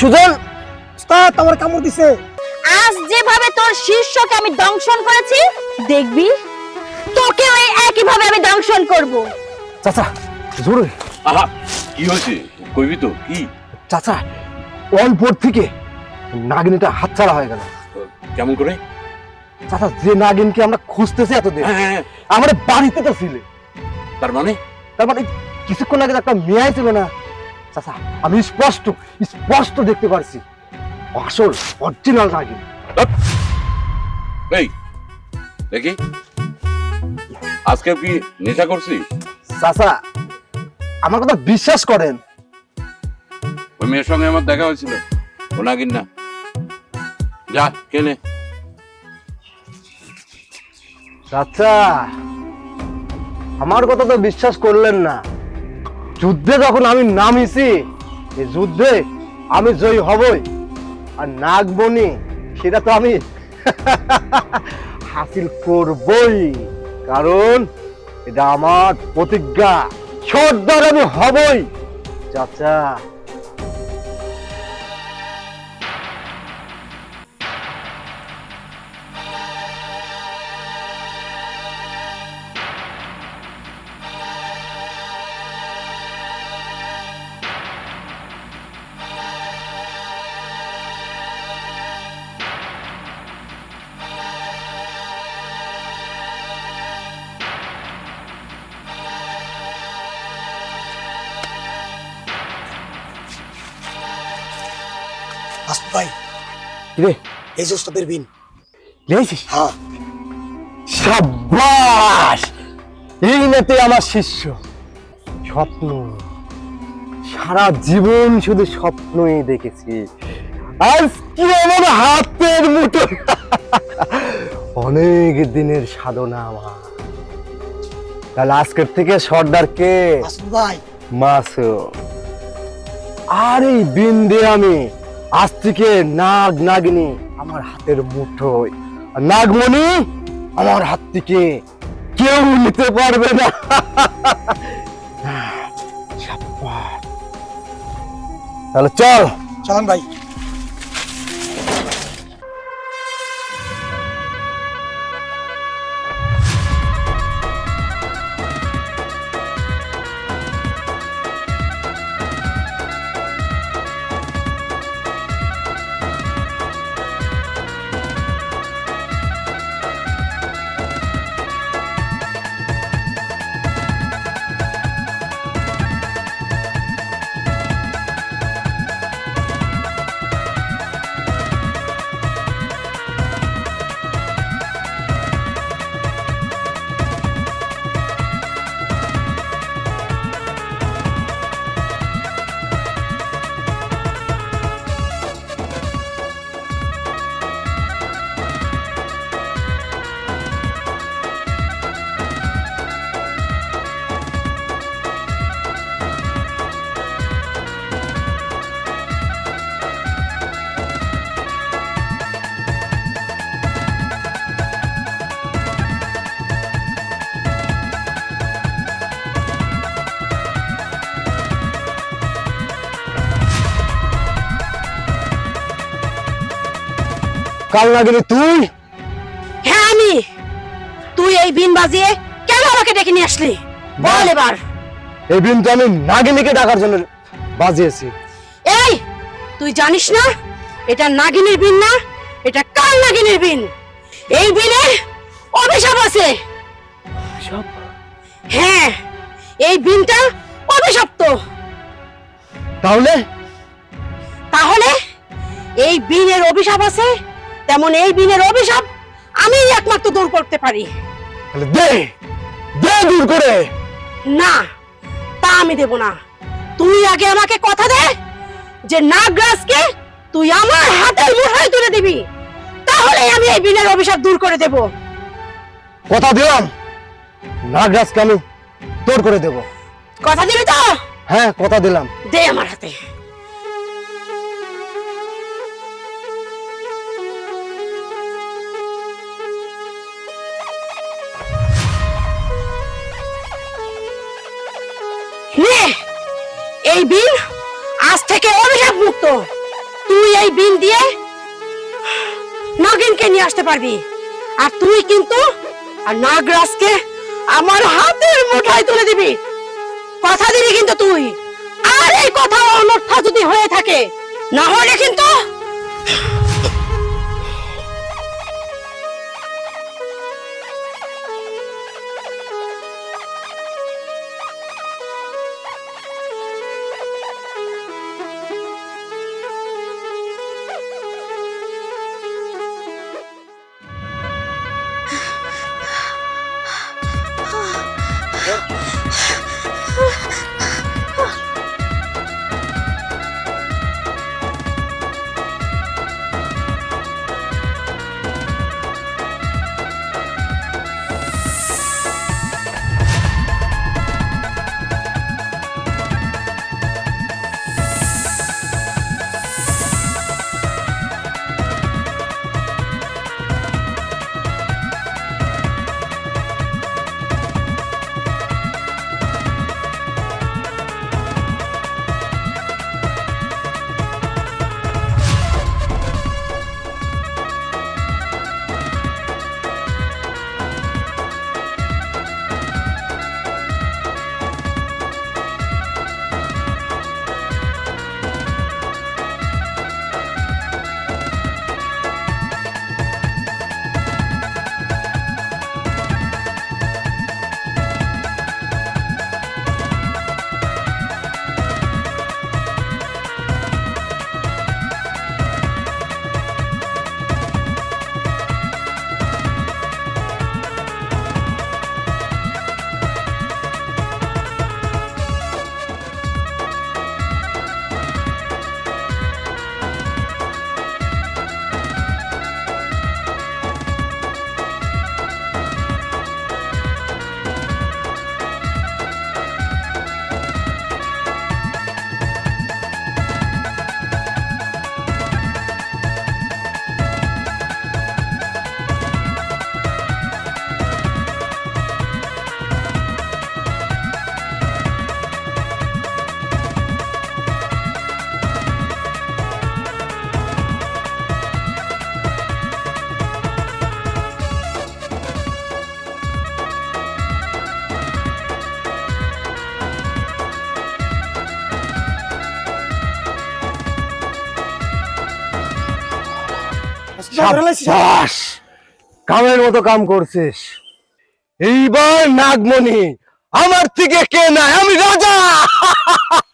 সুজন উস্তাদ আমার কামড় দিছে। আজ যেভাবে তোর শিষ্যকে আমি দংশন করেছি দেখবি তোকে ওই একই ভাবে আমি দংশন করব। চাচা জোরে। আহা কি হয়েছে? কইবি তো কি? চাচা অল্পর থেকে নাগিনীটা হাতছাড়া হয়ে গেল। কেমন করে? চাচা যে নাগিনকে আমরা খুঁজতেছি এতদিন হ্যাঁ, হ্যাঁ, হ্যাঁ। বাড়িতে তো ছিলে। তার মানে? তার মানে কিছুক্ষণ আগে একটা মেয়ে ছিল না। চাচা আমি স্পষ্ট স্পষ্ট দেখতে পারছি। আসল অরিজিনাল নাগিন এই দেখি। আজকে কি নেশা করছিস চাচা আমার কথা বিশ্বাস করেন। ওই মেয়ের সঙ্গে আমার দেখা হয়েছিল। ও নাগিন না। যা কেনে চাচা আমার কথা তো বিশ্বাস করলেন না। যুদ্ধে যখন আমি নামিছি এই যুদ্ধে আমি জয়ী হবই। আর নাগবনি সেটা তো আমি হাসিল করবই। কারণ এটা আমার প্রতিজ্ঞা। সর্দার আমি হবই। চাচা ভাই। রে এই যে বিন লেছিস হ্যাঁ। সাব্বাস! এই নেতে আমার শিষ্য। স্বপ্ন। সারা জীবন শুধু স্বপ্নই দেখেছি। আজকে আমার হাতের মুঠো। অনেক দিনের সাধনা আমার। তাহলে আজকের থেকে সর্দারকে আসত ভাই। মাসো আর এই বিন্দে আমি। আজ থেকে নাগ নাগিনী আমার হাতের মুঠোয়। নাগমণি আমার হাত থেকে কেউ নিতে পারবে না। তাহলে চল। চল ভাই। কাল নাগিনী তুই? হ্যাঁ আমি। তুই এই বিন বাজিয়ে কেন আমাকে ডেকে নিয়ে আসলি? বল এবার। এই বিনটা আমি নাগিনীকে ডাকার জন্য বাজিয়েছি। এই তুই জানিস না এটা নাগিনীর বিন না এটা কাল নাগিনীর বিন। এই বিনে অভিশাপ আছে। হ্যাঁ এই বিনটা অভিশপ্ত। তাহলে? তাহলে এই বিনের অভিশাপ আছে তেমন এই বিনের অভিশাপ আমি একমাত্র দূর করতে পারি। তাহলে দে দে দূর করে। না তা আমি দেব না। তুই আগে আমাকে কথা দে যে নাগরাজকে তুই আমার হাতের মুঠোয় তুলে দিবি। তাহলে আমি এই বিনের অভিশাপ দূর করে দেব। কথা দিলাম। নাগরাজকে আমি তোর করে দেব। কথা দিবি তো? হ্যাঁ কথা দিলাম। দে আমার হাতে। এই বিল আজ থেকে অভিশাপ মুক্ত। তুই এই বিন দিয়ে নাগিনকে নিয়ে আসতে পারবি। আর তুই কিন্তু আর নাগরাজকে আমার হাতের মুঠায় তুলে দিবি। কথা দিবি কিন্তু তুই। আর এই কথা অনর্থ যদি হয়ে থাকে, না হলে কিন্তু কামের মতো কাম করছিস। এইবার নাগমণি আমার থেকে কে নাই? আমি রাজা।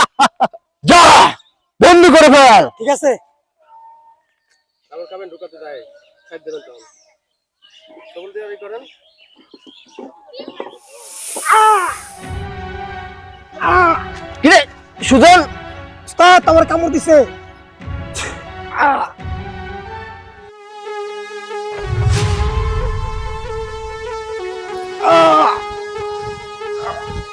যা বন্ধ করে ফেল। ঠিক আছে। কিরে সুজন উস্তাদ আমার কামড় দিছে।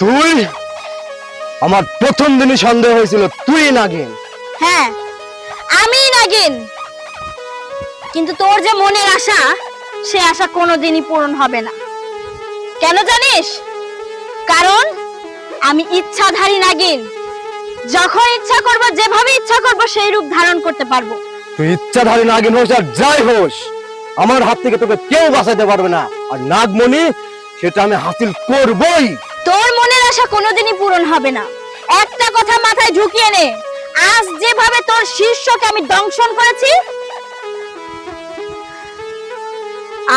তুই? আমার প্রথম দিনই সন্দেহ হয়েছিল তুই নাগিন। হ্যাঁ আমি নাগিন। কিন্তু তোর যে মনের আশা সে আশা কোনোদিনই পূরণ হবে না। কেন জানিস? কারণ আমি ইচ্ছাধারী নাগিন। যখন ইচ্ছা করব যেভাবে ইচ্ছা করব সেই রূপ ধারণ করতে পারব। তুই ইচ্ছাধারী নাগিন হোস আর যাই হোস আমার হাত থেকে তোকে কেউ বাঁচাতে পারবে না। আর নাগমণি সেটা আমি হাসিল করবই। তোর মনের আশা কোনোদিনই পূরণ হবে না। একটা কথা মাথায় ঢুকিয়ে নে। আজ যেভাবে তোর শীর্ষকে আমি দংশন করেছি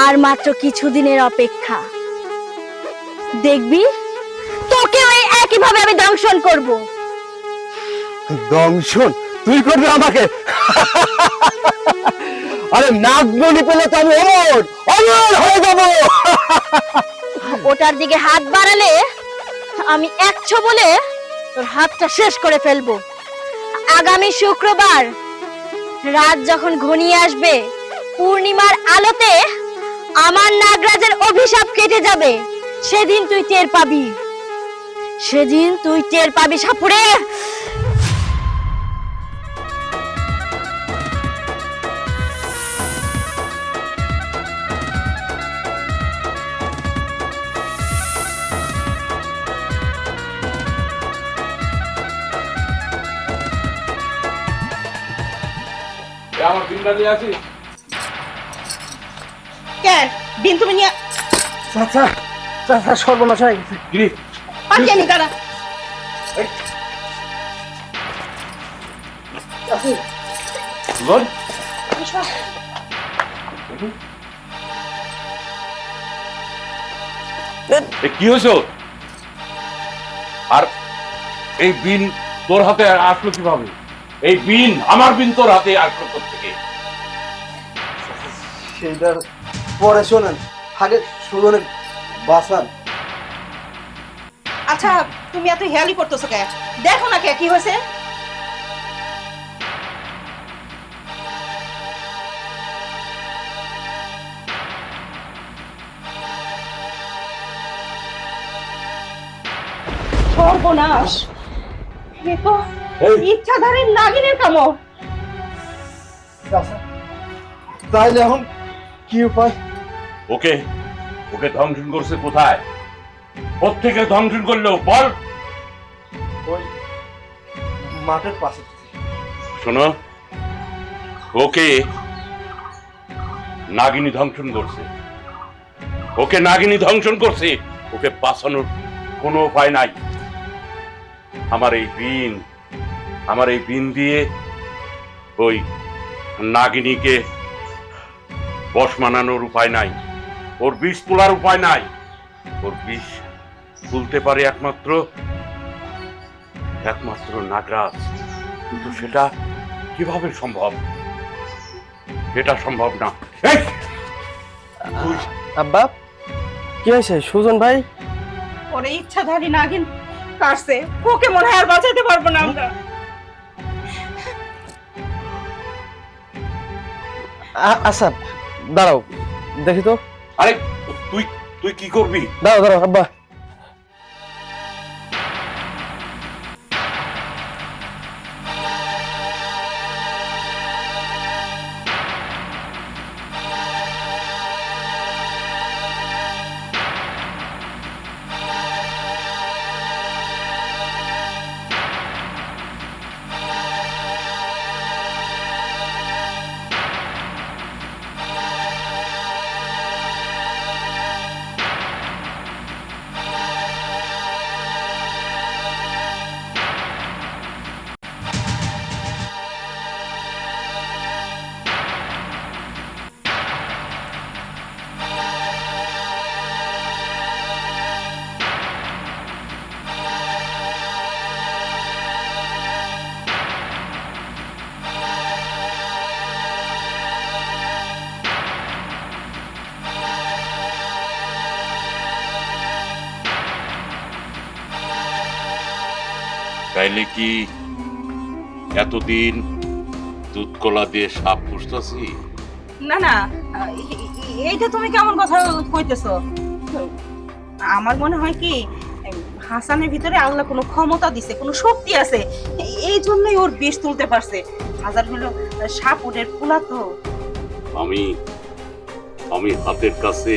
আর মাত্র কিছুদিনের অপেক্ষা। দেখবি তোকে ওই একইভাবে আমি দংশন করব। দংশন? তুই করবি আমাকে? আরে নাগমণি পেলে তো আমি অমর অমর হয়ে যাব। ওটার দিকে হাত বাড়ালে আমি একছ বলে তোর হাতটা শেষ করে ফেলব। আগামী শুক্রবার রাত যখন ঘনিয়ে আসবে, পূর্ণিমার আলোতে আমার নাগরাজের অভিশাপ কেটে যাবে। সেদিন তুই টের পাবি। সেদিন তুই টের পাবি সাপুরে। আমার কেন বিন তুমি নিয়ে চাচা চাচা সর্বনাশ হয়ে গেছে। গিরি। পাঠিয়ে নি দাঁড়া। বল। কি হয়েছে? আর এই বিন তোর হাতে আসলো কীভাবে? এই বিন আমার বিন তোর হাতে আসলো থেকে সেইটার পরে শোনেন আগে সুজনের বাসান আচ্ছা তুমি এত হেয়ালি করতেছো কে? দেখো না কে কি হয়েছে? সর্বনাশ। এ তো ইচ্ছাধারী নাগিনের কামড়। তাইলে এখন কি উপায়? ওকে ওকে ধ্বংসন করছে কোথায়? প্রত্যেকে ধ্বংসন করল বল। ওই মাঠের পাশে। শোনো ওকে নাগিনী ধ্বংসন করছে। ওকে নাগিনী ধ্বংসন করছে ওকে বাঁচানোর কোনো উপায় নাই। আমার এই বিন আমার এই বিন দিয়ে ওই নাগিনীকে বশ মানানোর উপায় নাই। ওর বিষ তোলার উপায় নাই। ওর বিষ তুলতে পারে একমাত্র একমাত্র নাগরাজ। কিন্তু সেটা কীভাবে সম্ভব? এটা সম্ভব না। আব্বা কি হয়েছে? সুজন ভাই? ওরে ইচ্ছাধারী নাগিন কাটছে ওকে মনে হয় আর বাঁচাইতে পারব না আমরা। আচ্ছা দাঁড়াও দেখি তো। আরে তুই তুই কি করবি? দাঁড়াও দাঁড়াও আব্বা। তাইলে কি এতদিন দুধ কলা দিয়ে সাপ পুষতেছি? না না এইটা তুমি কেমন কথা কইতেছো? আমার মনে হয় কি হাসানের ভিতরে আল্লাহ কোনো ক্ষমতা দিছে কোনো শক্তি আছে এই জন্যই ওর বিষ তুলতে পারছে। হাজার হলো সাপ ওদের ফুলা তো আমি আমি হাতের কাছে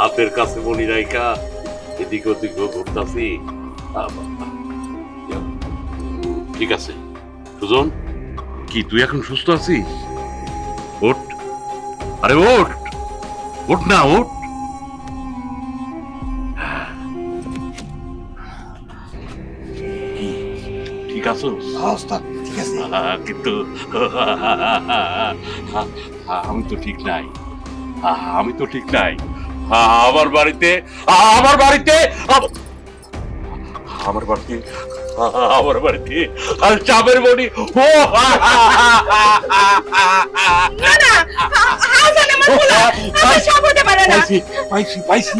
হাতের কাছে বলি রাইকা এদিক ওদিক ঘুরতাছি। ঠিক আছে। সুজন? কি তুই এখন সুস্থ আছিস? ওঠ। আরে ওঠ! ওঠ না ওঠ! ঠিক আছো? ঠিক আছে। কিন্তু আমি তো ঠিক নাই। আহ, আমি তো ঠিক নাই। আহ, আমার বাড়িতে আহ, আমার বাড়িতে আমার বাড়িতে আমার বাড়িতে। আর চাপের বডি ও না না হাসান আমার হতে পারে না। পাইছি পাইছি পাইছি।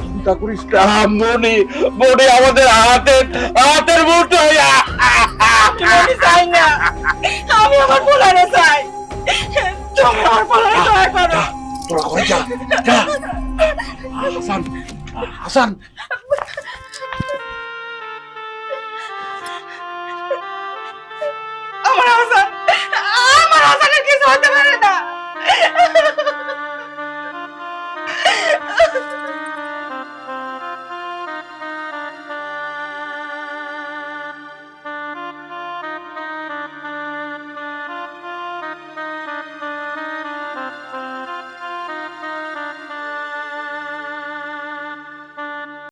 চিন্তা করিস না মনে মনে আমাদের হাতের হাতের মুঠোয় আমি চাই না। আমি আমার চাই। তুমি আমার ফুলারে দয়া করো তোরা ঘরে যা যা। হাসান হাসান।